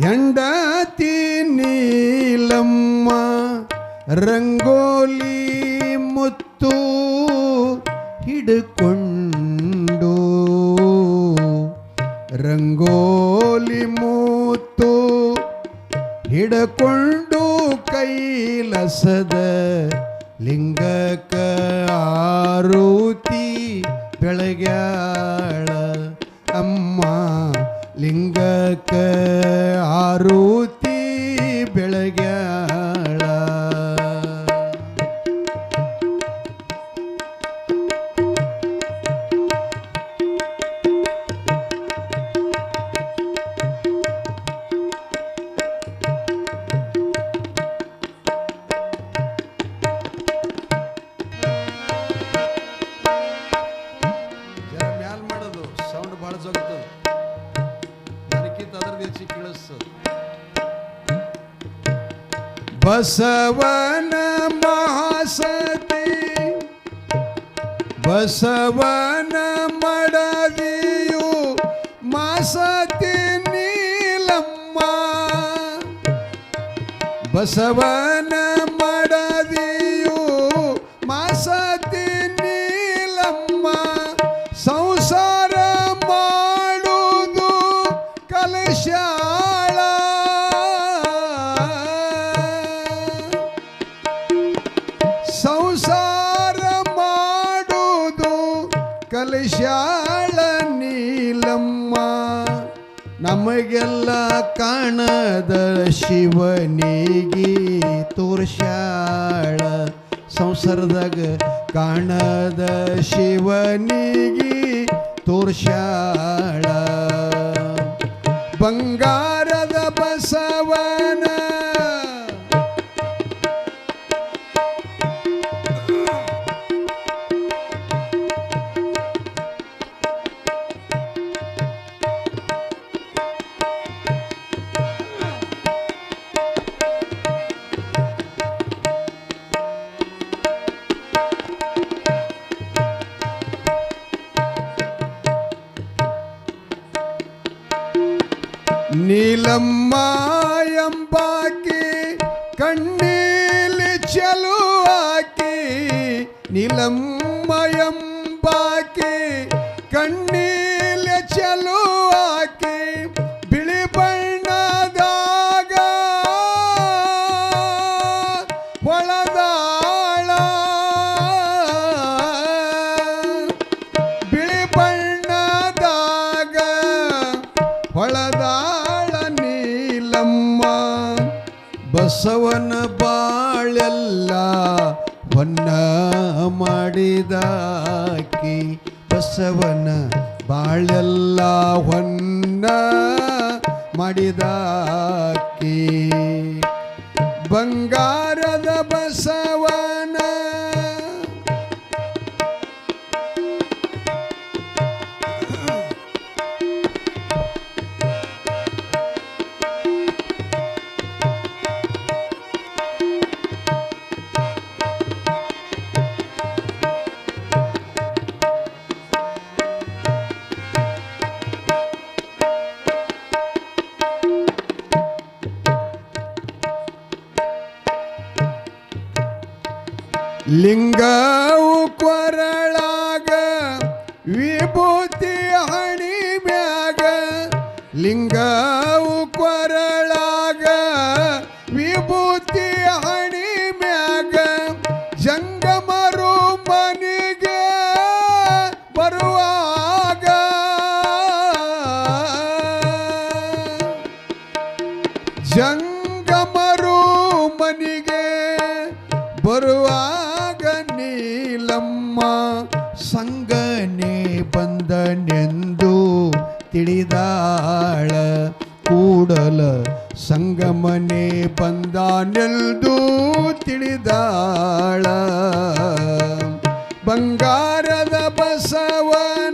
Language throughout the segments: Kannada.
ಹೆಂಡತಿ ನೀಲಮ್ಮ ರಂಗೋಲಿ ಮುತ್ತು ಹಿಡ್ಕೊಂಡು ರಂಗೋಲಿ ಮುತ್ತು ಹಿಡಕೊಂಡು ಕೈಲಸದ ಲಿಂಗಕ ಆರುತಿ ಬೆಳಗ್ಯಾಳ ಅಮ್ಮ லிங்கக்க ஆரூத் ಬಸವನ ಮಹಾಸತಿ ಬಸವನ ಮಡದಿಯು ಮಾಸತಿ ನೀಲಮ್ಮ ಬಸವನ दळ शिवनेगी तोरशाळ. संसर्दग शिव निगी तोरशाळ. बंगाल നീലമ്മായമ്പാ கண்ணில் செலுவாக்கி நிலம் ನೀಲಮ್ಮ ಬಸವನ ಬಾಳೆಲ್ಲ ಹೊನ್ನ ಮಾಡಿದಾಕಿ. ಬಸವನ ಬಾಳೆಲ್ಲ ಹೊನ್ನ ಮಾಡಿದಾಕಿ. ಬಂಗಾರದ ಲಿಂಗವು ಕೊರಳಾಗ ವಿಭೂತಿ ಹಣಿ ಮ್ಯಾಗ. ಲಿಂಗವು ಕೊರಳಾಗ ವಿಭೂತಿ ಹಣಿ ಮ್ಯಾಗ. ಜಂಗಮರು ಮನಿಗೆ ಬರುವಾಗ ಜಂಗಮರು ಮನಿಗೆ ಬರುವಾಗ ತಿಳಿದಾಳ. ಕೂಡಲ ಸಂಗಮನೆ ಬಂದಾನೆಲ್ದು ತಿಳಿದಾಳ. ಬಂಗಾರದ ಬಸವನ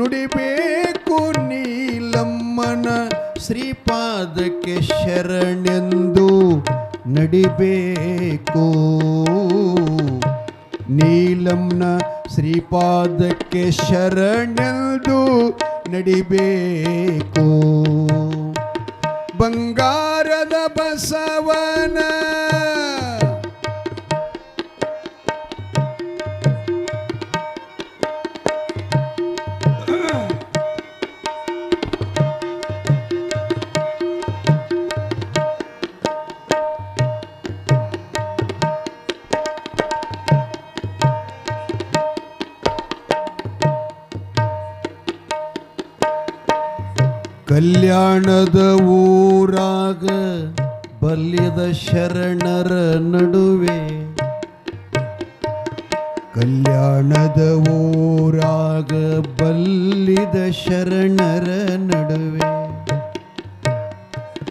ನುಡಿಬೇಕು ನೀಲಮ್ಮನ ಶ್ರೀಪಾದಕ್ಕೆ ಶರಣೆಂದು ನಡಿಬೇಕು. ನೀಲಂನ ಶ್ರೀಪಾದಕ್ಕೆ ಶರಣೆಂದು ನಡಿಬೇಕು. ಬಂಗಾರದ ಬಸವನ ಕಲ್ಯಾಣದ ಊರಾಗ ಬಲ್ಯದ ಶರಣರ ನಡುವೆ. ಕಲ್ಯಾಣದ ಊರಾಗ ಬಲ್ಲಿದ ಶರಣರ ನಡುವೆ.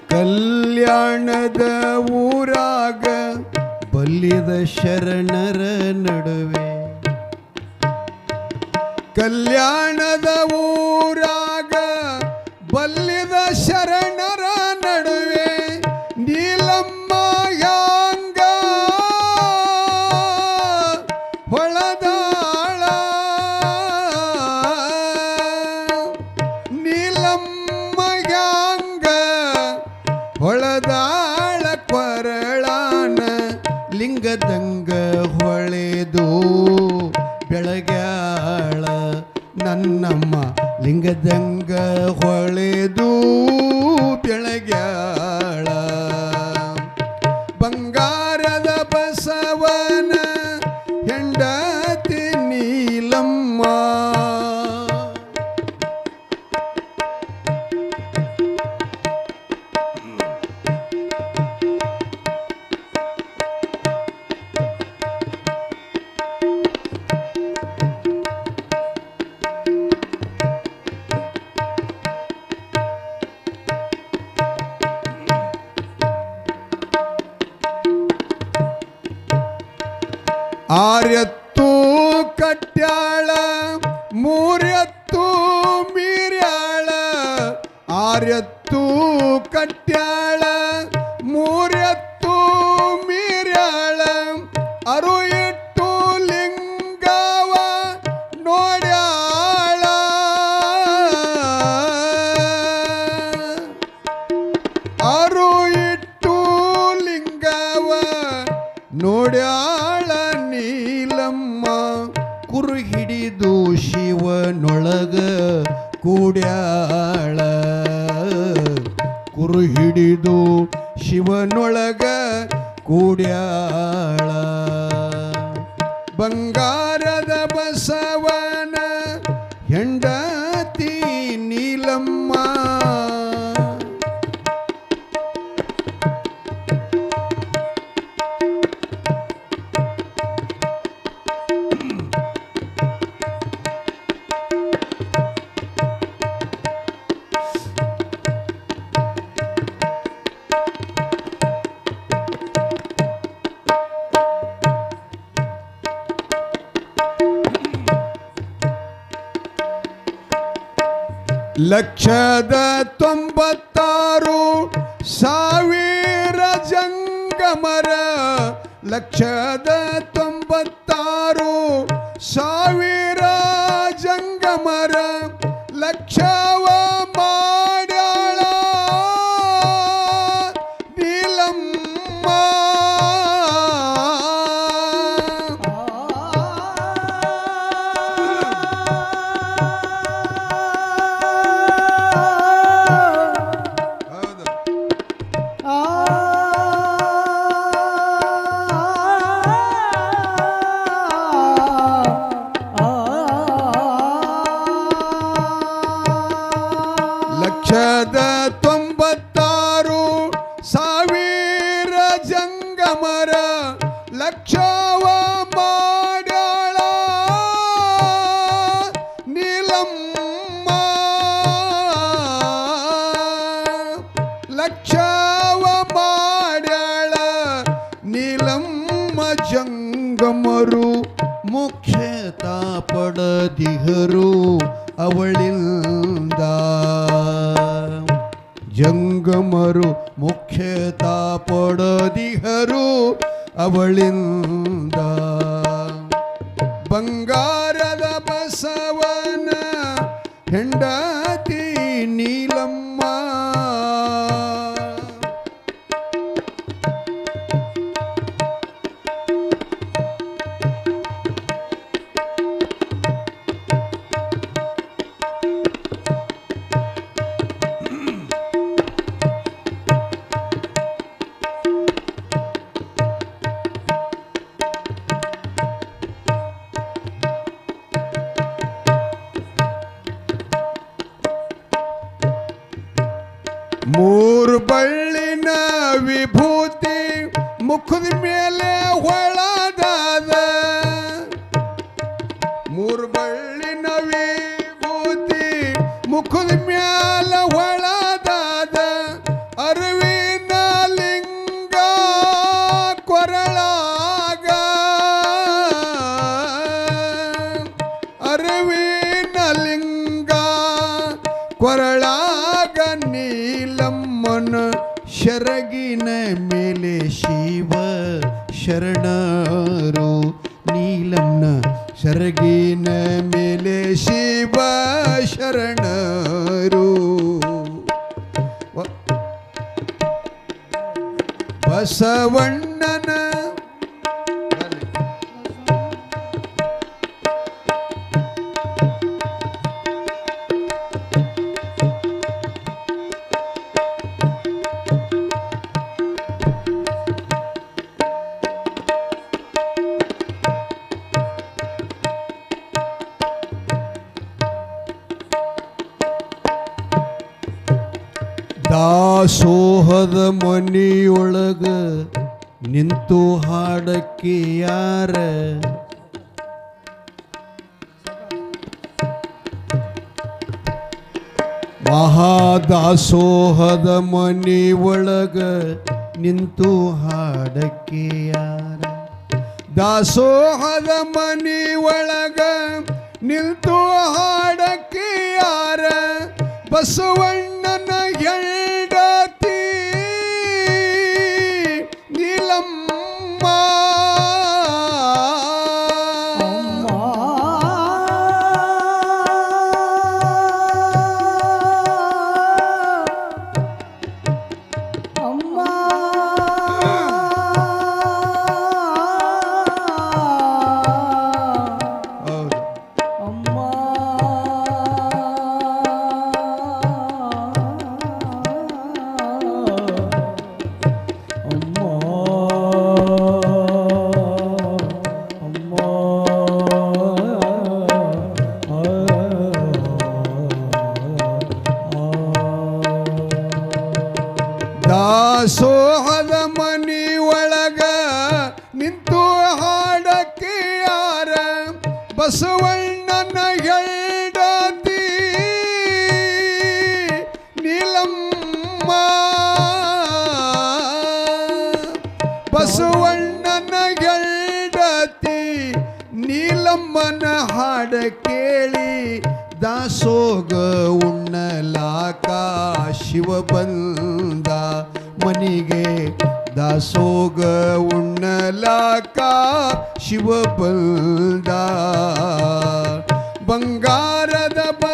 ಕಲ್ಯಾಣದ ಊರಾಗ ಬಲ್ಲಿದ ಶರಣರ ನಡುವೆ. ಕಲ್ಯಾಣದ ಊರಾಗ ಬಲ್ಲಿದ ಶರಣರ ನಡುವೆ ನೀಲಮ್ಮ ಯಾಂಗ ಹೊಳದಾಳ. ನೀಲಮ್ಮ ಯಾಂಗ ಹೊಳದಾಳ ಕೊರಳಾನ ಲಿಂಗದಂಗ ಹೊಳೆದು ಬೆಳಗ್ಯಾಳ ನನ್ನಮ್ಮ. ಲಿಂಗದಂಗ ಹೊಳೆದು ಆರ್ಯತ್ತು ಕಟ್ಯಾಳ ಮೂರ್ಯತ್ತು ಮೀರ್ಯಾಳ ಆರ್ಯತ್ತು ಕಟ್ಯಾಳ ಮೂರ್ಯತ್ತು ಮೀರ್ಯಾಳ ಅರು ಇಟ್ಟು ಲಿಂಗವ ನೋಡ್ಯಾಳ ಆರು ಇಟ್ಟು ಲಿಂಗವ ನೋಡ್ಯಾಳ ಹಿಡಿದು ಶಿವನೊಳಗ ಕೂಡ್ಯಾಳ. ಕುರು ಹಿಡಿದು ಶಿವನೊಳಗ ಕೂಡ್ಯಾಳ. ಬಂಗಾರದ ಬಸವನ ಲಕ್ಷದ ತೊಂಬತ್ತಾರು ಸಾವಿರ ಜಂಗಮರ ಲಕ್ಷದ ಲಕ್ಷವ ಮಾಡ್ಯಾಳ ನೀಲಮ್ಮ. ಲಕ್ಷವ ಮಾಡ್ಯಾಳ ನೀಲಮ್ಮ ಜಂಗಮರು ಮುಖ್ಯತ ಪಡದಿಹರು ಅವಳಿಂದ. ಜಂಗಮರು ಮುಖ್ಯತ ಪಡದಿಹರು ಅವಳಿಂದ ಬಂಗಾರದ ಬಸವನ ಹೆಂಡತಿ ನೀಲಮ್ಮ ಬಳ್ಳಿನ ವಿಭೂತಿ ಮುಖದ ಮೇಲೆ ಶರಗಿನ ಮೇಲೆ ಶಿವ ಶರಣರು. ಬಸವಣ್ಣನ ದಾಸೋಹದ ಮನಿಯೊಳಗ ನಿಂತು ಹಾಡಕ್ಕೆ ಯಾರ? ಮಹಾದಾಸೋಹದ ಮನಿ ಒಳಗ ನಿಂತು ಹಾಡಕ್ಕೆ ಯಾರ? ದಾಸೋಹದ ಮನಿ ಒಳಗ ನಿಂತು ಹಾಡಕ್ಕೆ ಯಾರ? ಬಸವಣ್ಣನ ಹೆಂಡತಿ ದಾಸೋಹದ ಮನಿ ಒಳಗ ನಿಂತು ಹಾಡಕ್ಕೆ ಯಾರ ಬಸವಣ್ಣನ ಹೆಂಡತಿ ನೀಲಮ್ಮ ಬಸವಣ್ಣನ ಹೆಂಡತಿ ನೀಲಮ್ಮನ ಹಾಡ ಕೇಳಿ ದಾಸೋಗ ಉಣ್ಣಲಾಕ ಶಿವ ಬಂದ ಮನಿಗೆ ದಾಸೋಗ ಉಣ್ಣಲಾಕ ಶಿವ ಬಂದ ಬಂಗಾರದ ಬ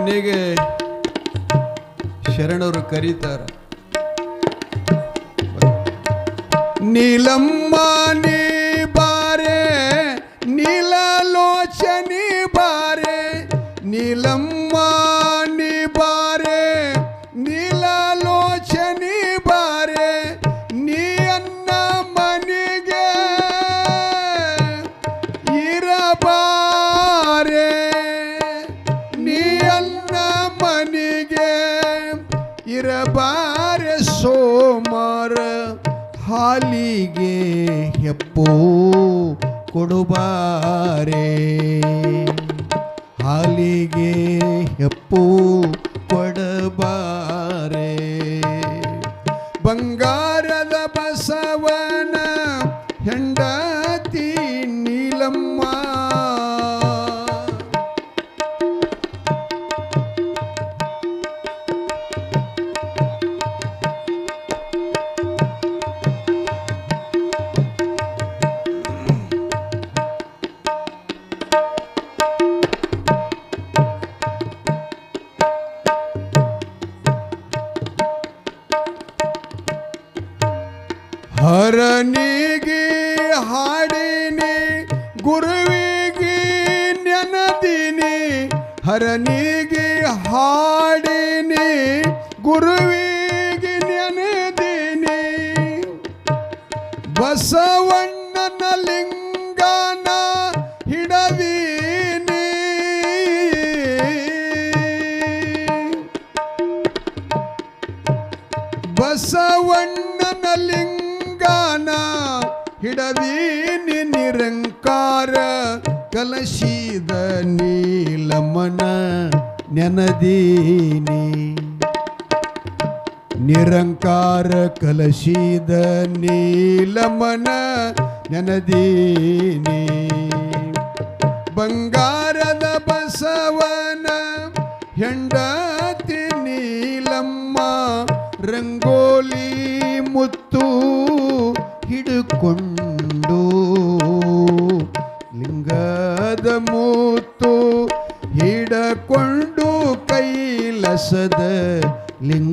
ಕೊನೆಗೆ ಶರಣರು ಕರೀತಾರ. ನೀಲಮ್ಮ ನೀ ಬಾರೆ ನೀಲಲೋಚನಿ ಬಾರೆ ನೀಲಮ್ಮ ಹಾಲಿಗೆ ಹೆಪ್ಪು ಕೊಡುಬಾರೆ ಹಾಲಿಗೆ ಹೆಪ್ಪು ಕೊಡಬಾರೆ ಹರನಿಗೆ ಹಾಡಿನಿ ಗುರುವಿಗೆ ನೆನದಿನಿ ಹರನಿಗೆ ಹಾಡಿನಿ ಗುರುವಿಗೆ ನೆನದಿನಿ. ಬಸವಣ್ಣನ ಲಿಂಗನ ಹಿಡದೀನಿ. ಬಸವಣ್ಣನ ಲಿಂಗನ ಹಿಡದೀನಿ ನಿರಂಕಾರ, ಕಲಶಿದ ನೀಲಮನ ನೆನದೀನಿ. ನಿರಂಕಾರ, ಕಲಶಿದ ನೀಲಮನ ನೆನದೀನಿ. ಬಂಗಾರದ ಬಸವನ ಹೆಂಡತಿ ನೀಲಮ್ಮ, ರಂಗೋಲಿ ಮುತ್ತು ಹಿಡುಕೊಂಡು ಲಿಂಗದ ಮೂತು ಹಿಡಕೊಂಡು ಕೈಲಸದ ಲಿಂಗಕ್ಕ